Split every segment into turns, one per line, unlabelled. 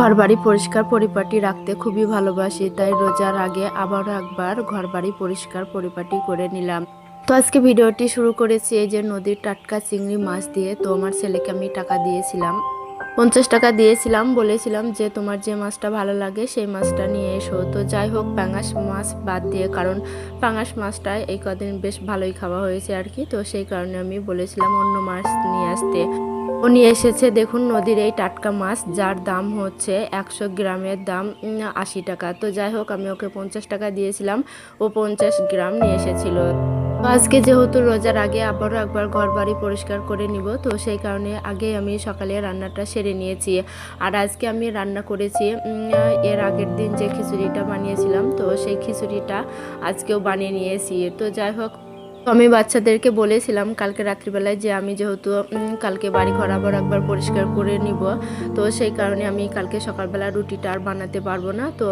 ঘরবাড়ি পরিষ্কার পরিপাটি রাখতে খুবই ভালোবাসি, তাই রোজার আগে আবারও একবার ঘরবাড়ি পরিষ্কার পরিপাটি করে নিলাম। তো আজকে ভিডিওটি শুরু করেছি এই যে নদীর টাটকা চিংড়ি মাছ দিয়ে। তো আমার ছেলেকে আমি টাকা দিয়েছিলাম, পঞ্চাশ টাকা দিয়েছিলাম, বলেছিলাম যে তোমার যে মাছটা ভালো লাগে সেই মাছটা নিয়ে এসো। তো যাই হোক, পাঙাশ মাছ বাদ দিয়ে, কারণ পাঙাশ মাছটা এই কদিন বেশ ভালোই খাওয়া হয়েছে আর কি। তো সেই কারণে আমি বলেছিলাম অন্য মাছ নিয়ে আসতে। নিয়ে এসেছে, দেখুন নদীর এই টাটকা মাছ, যার দাম হচ্ছে একশো গ্রামের দাম আশি টাকা। তো যাই হোক, আমি ওকে পঞ্চাশ টাকা দিয়েছিলাম, ও পঞ্চাশ গ্রাম নিয়ে এসেছিল। আজকে যেহেতু রোজার আগে আবারও একবার ঘর বাড়ি পরিষ্কার করে নিব, তো সেই কারণে আগে আমি সকালে রান্নাটা সেরে নিয়েছি। আর আজকে আমি রান্না করেছি এর আগের দিন যে খিচুড়িটা বানিয়েছিলাম, তো সেই খিচুড়িটা আজকেও বানিয়ে নিয়েছি। তো যাই হোক তো আমি বাচ্চাদেরকে বলেছিলাম কালকে রাত্রিবেলায় যে আমি যেহেতু কালকে বাড়ি ঘর আবার একবার পরিষ্কার করে নিব। তো সেই কারণে আমি কালকে সকালবেলা রুটিটা আর বানাতে পারব না। তো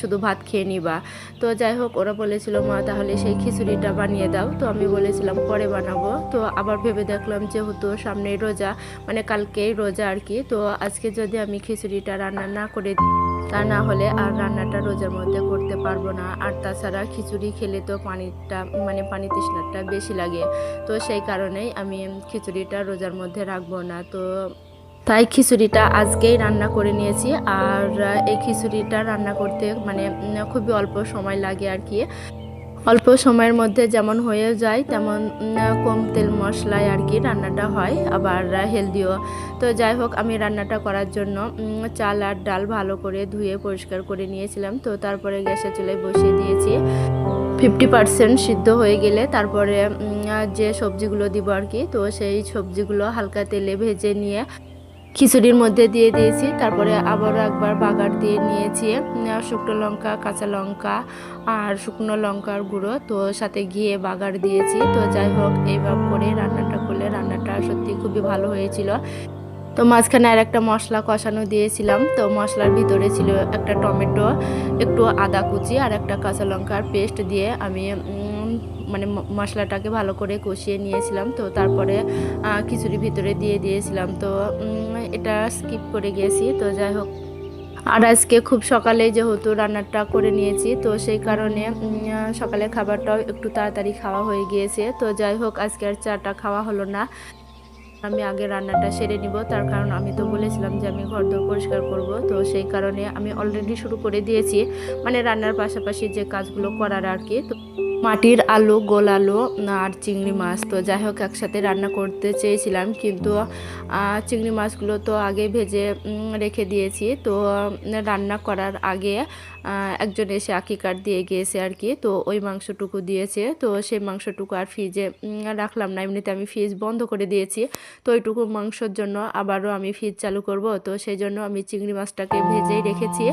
শুধু ভাত খেয়ে নিবা। তো যাই হোক, ওরা বলেছিল, মা, তাহলে সেই খিচুড়িটা বানিয়ে দাও। তো আমি বলেছিলাম, পরে বানাবো। তো আবার ভেবে দেখলাম যেহেতু সামনেই রোজা মানে কালকেই রোজা আর কি। তো আজকে যদি আমি খিচুড়িটা রান্না না করে তা না হলে আর রান্নাটা রোজার মধ্যে করতে পারব না। আর তাছাড়া খিচুড়ি খেলে তো পানিটা মানে পানি তৃষ্ণাটা বেশি লাগে। তো সেই কারণেই আমি খিচুড়িটা রোজার মধ্যে রাখব না। তো তাই খিচুড়িটা আজকেই রান্না করে নিয়েছি। আর এই খিচুড়িটা রান্না করতে মানে খুবই অল্প সময় লাগে আর কি। অল্প সময়ের মধ্যে যেমন হয়ে যায়, তেমন কম তেল মশলায় আর কি রান্নাটা হয়, আবার হেলদিও। তো যাই হোক, আমি রান্নাটা করার জন্য চাল আর ডাল ভালো করে ধুয়ে পরিষ্কার করে নিয়েছিলাম। তো তারপরে গ্যাসের চুলায় বসিয়ে দিয়েছি। ফিফটি পার্সেন্ট সিদ্ধ হয়ে গেলে তারপরে যে সবজিগুলো দিব আর কি, তো সেই সবজিগুলো হালকা তেলে ভেজে নিয়ে খিচুড়ির মধ্যে দিয়ে দিয়েছি। তারপরে আবারও একবার বাগার দিয়ে নিয়েছি শুকনো লঙ্কা, কাঁচা লঙ্কা আর শুকনো লঙ্কার গুঁড়ো। তো সাথে ঘিয়ে বাগার দিয়েছি। তো যাই হোক, এইভাবে করে রান্নাটা করলে রান্নাটা সত্যি খুবই ভালো হয়েছিল। তো মাঝখানে আর একটা মশলা কষানো দিয়েছিলাম। তো মশলার ভিতরে ছিল একটা টমেটো, একটু আদা কুচি আর একটা কাঁচা লঙ্কার পেস্ট দিয়ে আমি মানে মশলাটাকে ভালো করে কষিয়ে নিয়েছিলাম। তো তারপরে আহ, খিচুড়ির ভিতরে দিয়ে দিয়েছিলাম। তো এটা স্কিপ করে গিয়েছি তো যাই হোক আর আজকে খুব সকালে যেহেতু রান্নাটা করে নিয়েছি তো সেই কারণে সকালে খাবারটাও একটু তাড়াতাড়ি খাওয়া হয়ে গিয়েছে। তো যাই হোক আজকে আর চাটা খাওয়া হলো না। আমি আগে রান্নাটা সেরে নিব। তার কারণ আমি তো বলেছিলাম যে আমি ঘর দোর পরিষ্কার করব। তো সেই কারণে আমি অলরেডি শুরু করে দিয়েছি। মানে রান্নার পাশাপাশি যে কাজগুলো করার আর কি। তো মাটির আলু, গোল আলু আর চিংড়ি মাছ। তো যাই হোক, একসাথে রান্না করতে চেয়েছিলাম, কিন্তু চিংড়ি মাছগুলো তো আগে ভেজে রেখে দিয়েছি। তো, রান্না করার আগে একজন এসে আঁকি কাঠ দিয়ে গিয়েছে আর কি। তো ওই মাংসটুকু দিয়েছে। তো সেই মাংসটুকু আর ফ্রিজে রাখলাম না। এমনিতে আমি ফ্রিজ বন্ধ করে দিয়েছি। তো ওইটুকু মাংসর জন্য আবারও আমি ফ্রিজ চালু করব। তো সেই জন্য আমি চিংড়ি মাছটাকে ভেজেই রেখেছি।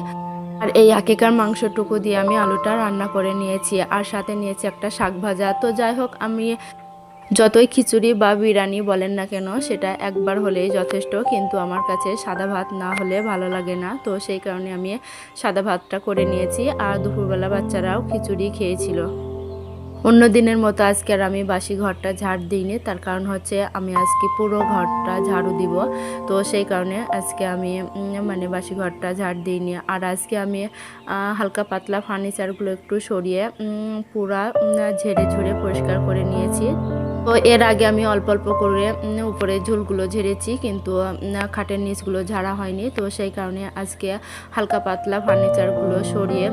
আর এই আকেকার মাংসটুকু দিয়ে আমি আলুটা রান্না করে নিয়েছি আর সাথে নিয়েছি একটা শাক ভাজা। তো যাই হোক, আমি যতই খিচুড়ি বা বিরিয়ানি বলেন না কেন, সেটা একবার হলেই যথেষ্ট, কিন্তু আমার কাছে সাদা ভাত না হলে ভালো লাগে না। তো সেই কারণে আমি সাদা ভাতটা করে নিয়েছি আর দুপুরবেলা বাচ্চারাও খিচুড়ি খেয়েছিল। অন্য দিনের মতো আজকে আর আমি বাসি ঘরটা ঝাড় দিইনি। তার কারণ হচ্ছে আমি আজকে পুরো ঘরটা ঝাড়ু দিব। তো সেই কারণে আজকে আমি মানে বাসি ঘরটা ঝাড় দিইনি। আর আজকে আমি হালকা পাতলা ফার্নিচারগুলো একটু সরিয়ে পুরা ঝেড়ে ঝুড়ে পরিষ্কার করে নিয়েছি। তো এর আগে আমি অল্প অল্প করে উপরে ঝুলগুলো ঝেড়েছি, কিন্তু খাটের নিচগুলো ঝাড়া হয়নি। তো সেই কারণে আজকে হালকা পাতলা ফার্নিচারগুলো সরিয়ে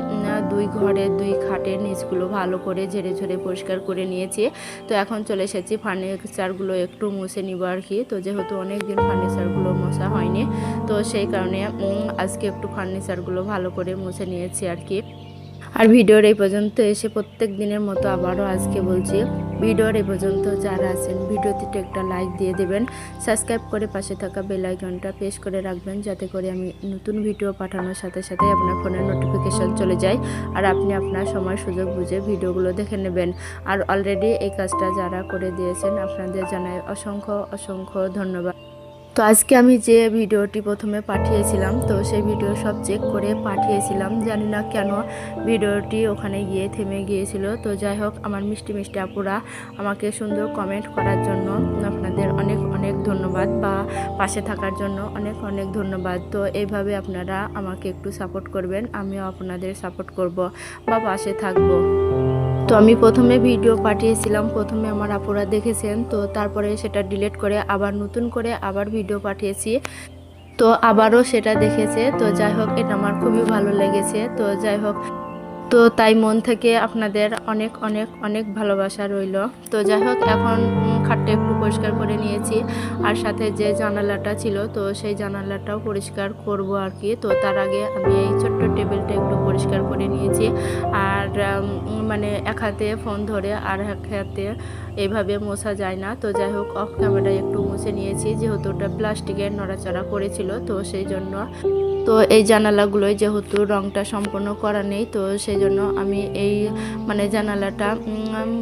দুই ঘরে দুই খাটের নিচগুলো ভালো করে ঝেড়ে ঝেড়ে পরিষ্কার করে নিয়েছি। তো এখন চলে এসেছি ফার্নিচারগুলো একটু মুছে নিব আর কি। তো যেহেতু অনেক দিন ফার্নিচারগুলো মোছা হয়নি, তো সেই কারণে আজকে একটু ফার্নিচারগুলো ভালো করে মুছে নিয়েছি আর কি। আর ভিডিওর এই পর্যন্ত এসে প্রত্যেক দিনের মতো আবারও আজকে বলছি ভিডিওর এ পর্যন্ত যারা আছেন ভিডিওটিতে একটা লাইক দিয়ে দেবেন। সাবস্ক্রাইব করে পাশে থাকা বেল আইকনটা প্রেস করে রাখবেন, যাতে করে আমি নতুন ভিডিও পাঠানোর সাথে সাথে আপনার ফোনের নোটিফিকেশন চলে যায় আর আপনি আপনার সময়, সুযোগ বুঝে ভিডিওগুলো দেখে নেবেন। আর অলরেডি এই কাজটা যারা করে দিয়েছেন, আপনাদের জানাই অসংখ্য অসংখ্য ধন্যবাদ। তো আজকে আমি যে ভিডিওটি প্রথমে পাঠিয়েছিলাম, তো সেই ভিডিও সব চেক করে পাঠিয়েছিলাম। জানি না কেন ভিডিওটি ওখানে গিয়ে থেমে গিয়েছিল। তো যাই হোক, আমার মিষ্টি মিষ্টি আপুরা, আমাকে সুন্দর কমেন্ট করার জন্য আপনাদের অনেক অনেক ধন্যবাদ বা পাশে থাকার জন্য অনেক অনেক ধন্যবাদ। তো এইভাবে আপনারা আমাকে একটু সাপোর্ট করবেন, আমিও আপনাদের সাপোর্ট করব বা পাশে থাকব। তো আমি প্রথমে ভিডিও পাঠিয়েছিলাম, প্রথমে আমার আপুরা দেখেছেন, তো তারপরে সেটা ডিলেট করে আবার নতুন করে আবার ভিডিও পাঠিয়েছি। তো আবারও সেটা দেখেছে, তো যাই হোক, এটা আমার খুবই ভালো লেগেছে, তো যাই হোক তো তাই মন থেকে আপনাদের অনেক অনেক অনেক ভালোবাসা রইল। তো যাই হোক এখন খাটটা একটু পরিষ্কার করে নিয়েছি। আর সাথে যে জানালাটা ছিল, তো সেই জানালাটাও পরিষ্কার করব আর কি। তো তার আগে আমি এই ছোট্ট টেবিলটা একটু পরিষ্কার করে নিয়েছি। আর মানে এক হাতে ফোন ধরে আর এক হাতে এইভাবে মোছা যায় না। তো যাই হোক অফ ক্যামেরায় একটু মুছে নিয়েছি। যেহেতু ওটা প্লাস্টিকের নড়াচড়া করেছিল, তো সেই জন্য তো এই জানালাগুলোয় যেহেতু রংটা সম্পূর্ণ করা নেই, তো সেই জন্য আমি এই মানে জানালাটা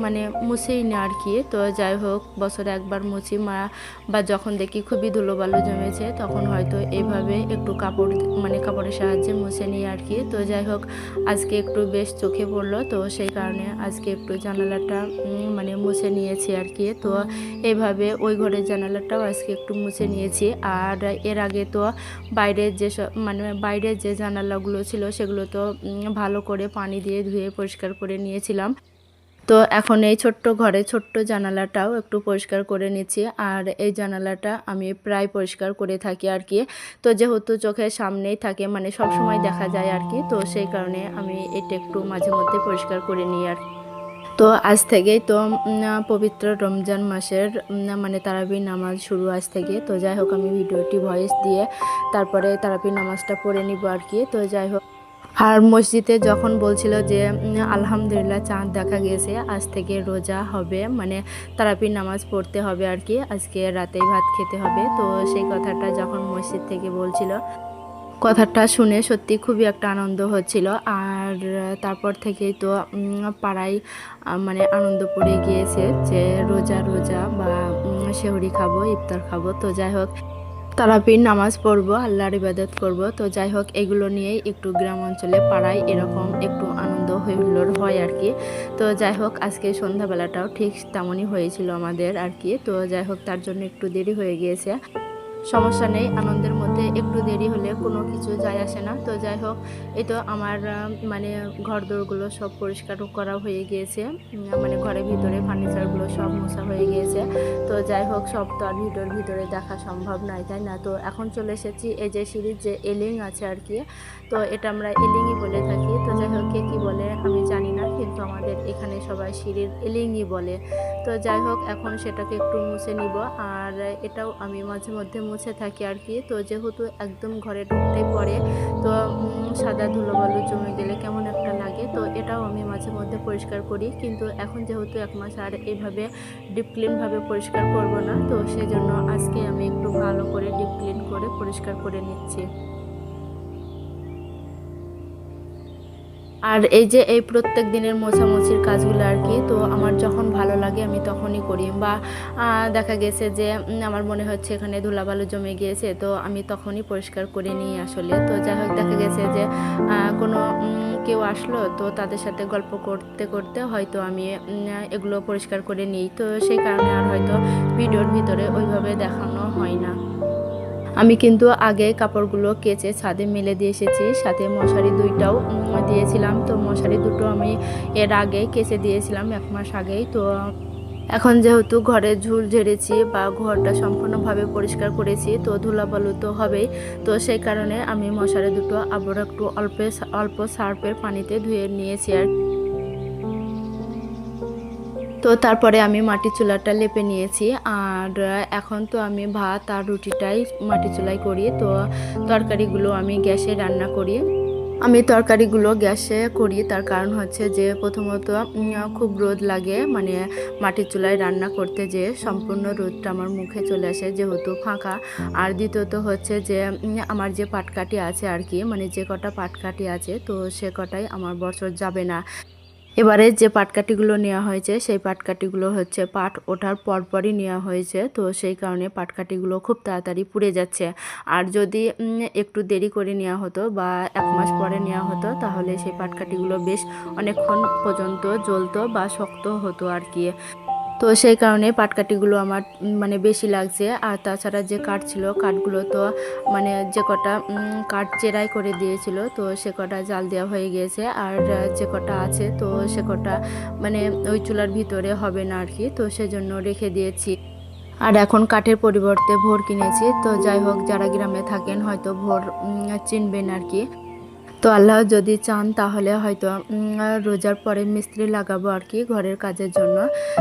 মানে মুছেই না আর কি। তো যাই হোক, বছরে একবার মুছি, মা, বা যখন দেখি খুবই ধুলোবালু জমেছে, তখন হয়তো এইভাবে একটু কাপড় মানে কাপড়ের সাহায্যে মুছে নিই আর কি। তো যাই হোক, আজকে একটু বেশ চোখে পড়ল, তো সেই কারণে আজকে একটু জানালাটা মানে মুছে নিয়েছি আর কি। তো এইভাবে ওই ঘরের জানালাটাও আজকে একটু মুছে নিয়েছি। আর এর আগে তো বাইরের যেসব মানে বাইরের যে জানালাগুলো ছিল সেগুলো তো ভালো করে পানি দিয়ে ধুয়ে পরিষ্কার করে নিয়েছিলাম তো এখন এই ছোট্ট ঘরে ছোট্ট জানালাটাও একটু পরিষ্কার করে নিচ্ছি আর এই জানালাটা আমি প্রায় পরিষ্কার করে থাকি আর কি তো যেহেতু চোখের সামনেই থাকে মানে সব সময় দেখা যায় আর কি, তো সেই কারণে আমি এটা একটু মাঝে মধ্যে পরিষ্কার করে নিই আর কি। তো আজ থেকেই তো পবিত্র রমজান মাসের মানে তারাবি নামাজ শুরু আজ থেকে। তো যাই হোক, আমি ভিডিওটি ভয়েস দিয়ে তারপরে তারাবি নামাজটা পড়ে নিব আর কি। তো যাই হোক, আর মসজিদে যখন বলছিল যে আলহামদুলিল্লাহ চাঁদ দেখা গেছে, আজ থেকে রোজা হবে মানে তারাপি নামাজ পড়তে হবে আর কি। আজকে রাতেই ভাত খেতে হবে। তো সেই কথাটা যখন মসজিদ থেকে বলছিল কথাটা শুনে সত্যি খুবই একটা আনন্দ হচ্ছিল। আর তারপর থেকেই তো পাড়ায় মানে আনন্দ পড়ে গিয়েছে যে রোজা রোজা বা শেহরি খাব, ইফতার খাব। তো যাই হোক তারাপির নামাজ পড়ব, আল্লাহর ইবাদত করব। তো যাই হোক, এগুলো নিয়েই একটু গ্রাম অঞ্চলে, পাড়ায় এরকম একটু আনন্দ হইহুল্লোড় হয় আর কি। তো যাই হোক, আজকে সন্ধ্যাবেলাটাও ঠিক তেমনই হয়েছিল আমাদের আর কি। তো যাই হোক, তার জন্য একটু দেরি হয়ে গিয়েছে। সমস্যা নেই, আনন্দের মধ্যে একটু দেরি হলে কোনো কিছু যায় আসে না। তো যাই হোক, এই তো আমার মানে ঘর দোরগুলো সব পরিষ্কার করা হয়ে গিয়েছে। মানে ঘরের ভিতরে ফার্নিচারগুলো সব মোছা হয়ে গিয়েছে। তো যাই হোক, সব তো আর ভিডিওর ভিতরে দেখা সম্ভব নয়, তাই না? তো এখন চলে এসেছি এই যে সিঁড়ির যে এলিং আছে আর কি। তো এটা আমরা এলিংই বলে থাকি। তো যাই হোক, কে কী বলে আমি জানি না, কিন্তু আমাদের এখানে সবাই সিঁড়ির এলিংই বলে। তো যাই হোক, এখন সেটাকে একটু মুছে নিব। আর এটাও আমি মাঝে মধ্যে মুছে থাকি আর কি। তো যেহেতু একদম ঘরে ঢুকতেই পড়ে। তো সাদা ধুলো বালু জমে গেলে কেমন একটা লাগে? তো এটাও আমি মাঝে মধ্যে পরিষ্কার করি। কিন্তু এখন যেহেতু এক মাস আর এইভাবে ডিপ ক্লিনভাবে পরিষ্কার করব না, তো সেজন্য আজকে আমি একটু ভালো করে ডিপ ক্লিন করে পরিষ্কার করে নিচ্ছি। আর এই যে এই প্রত্যেক দিনের মোছামুছির কাজগুলো আর কি, তো আমার যখন ভালো লাগে আমি তখনই করি। বা দেখা গেছে যে আমার মনে হচ্ছে এখানে ধুলাবালু জমে গিয়েছে, তো আমি তখনই পরিষ্কার করে নিই আসলে। তো যাই হোক, দেখা গেছে যে কোনো কেউ আসলো, তো তাদের সাথে গল্প করতে করতে হয়তো আমি এগুলো পরিষ্কার করে নিই। তো সেই কারণে আর হয়তো ভিডিওর ভিতরে ওইভাবে দেখানো হয় না। আমি কিন্তু আগে কাপড়গুলো কেচে ছাদে মেলে দিয়ে এসেছি, সাথে মশারি দুইটাও দিয়েছিলাম। তো মশারি দুটো আমি এর আগে কেচে দিয়েছিলাম এক মাস আগেই। তো এখন যেহেতু ঘরে ঝুল ঝেড়েছি বা ঘরটা সম্পূর্ণভাবে পরিষ্কার করেছি, তো ধুলাবালু তো হবেই। তো সেই কারণে আমি মশারি দুটো আবার একটু অল্প অল্প সার্ফের পানিতে ধুয়ে নিয়েছি আর তো তারপরে আমি মাটি চুলাটা লেপে নিয়েছি। আর এখন তো আমি ভাত আর রুটিটাই মাটি চুলাই করি। তো তরকারিগুলো আমি গ্যাসে রান্না করি। আমি তরকারিগুলো গ্যাসে করি। তার কারণ হচ্ছে যে প্রথমত খুব রোদ লাগে। মানে মাটির চুলায় রান্না করতে যে সম্পূর্ণ রোদটা আমার মুখে চলে আসে যেহেতু ফাঁকা। আর দ্বিতীয়ত হচ্ছে যে আমার যে পাটকাঠি আছে আর কি মানে যে কটা পাটকাঠি আছে, তো সে কটাই আমার বছর যাবে না। এবারে যে পাটকাঠিগুলো নেওয়া হয়েছে, সেই পাটকাঠিগুলো হচ্ছে পাট ওঠার পরপরই নেওয়া হয়েছে। তো সেই কারণে পাটকাঠিগুলো খুব তাড়াতাড়ি পুড়ে যাচ্ছে। আর যদি একটু দেরি করে নেওয়া হতো বা এক মাস পরে নেওয়া হতো, তাহলে সেই পাটকাঠিগুলো বেশ অনেকক্ষণ পর্যন্ত জ্বলতো বা শক্ত হতো আর কি। তো সেই কারণে পাটকাঠিগুলো আমার মানে বেশি লাগছে। আর তাছাড়া যে কাঠ ছিল, কাঠগুলো তো মানে যে কটা কাঠ চেরাই করে দিয়েছিল, তো সে কটা জাল দেওয়া হয়ে গিয়েছে। আর যে কটা আছে, তো সে কটা মানে ওই চুলার ভিতরে হবে না আর কি তো সেজন্য রেখে দিয়েছি। আর এখন কাঠের পরিবর্তে ভোর কিনেছি, তো যাই হোক, যারা গ্রামে থাকেন হয়তো ভোর চিনবেন আর কি তো আল্লাহ যদি চান তাহলে হয়তো রোজার পরে মিস্ত্রি লাগাবো আর কি ঘরের কাজের জন্য।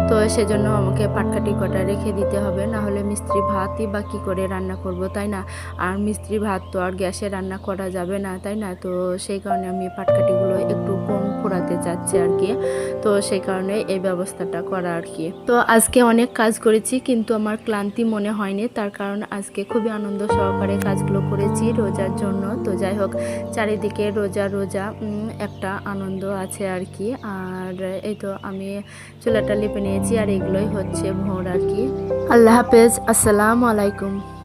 তো সেজন্য আমাকে পাটকাটি কটা রেখে দিতে হবে, না হলে মিস্ত্রি ভাতই বা কী করে রান্না করব, তাই না? আর মিস্ত্রি ভাত তো আর গ্যাসে রান্না করা যাবে না, তাই না? তো সেই কারণে আমি পাটকাঠিগুলো একটু কম ফোড়াতে চাচ্ছি আর কি। তো সেই কারণে এই ব্যবস্থাটা করা আর কি। তো আজকে অনেক কাজ করেছি, কিন্তু আমার ক্লান্তি মনে হয়নি। তার কারণ আজকে খুবই আনন্দ সহকারে কাজগুলো করেছি রোজার জন্য। তো যাই হোক, চারিদিকে রোজা রোজা একটা আনন্দ আছে আর কি। আর এই তো আমি চুলাটা লিপে নিয়েছি আর এগুলোই হচ্ছে ভোর আর কি। আল্লাহ হাফেজ, আসসালামু আলাইকুম।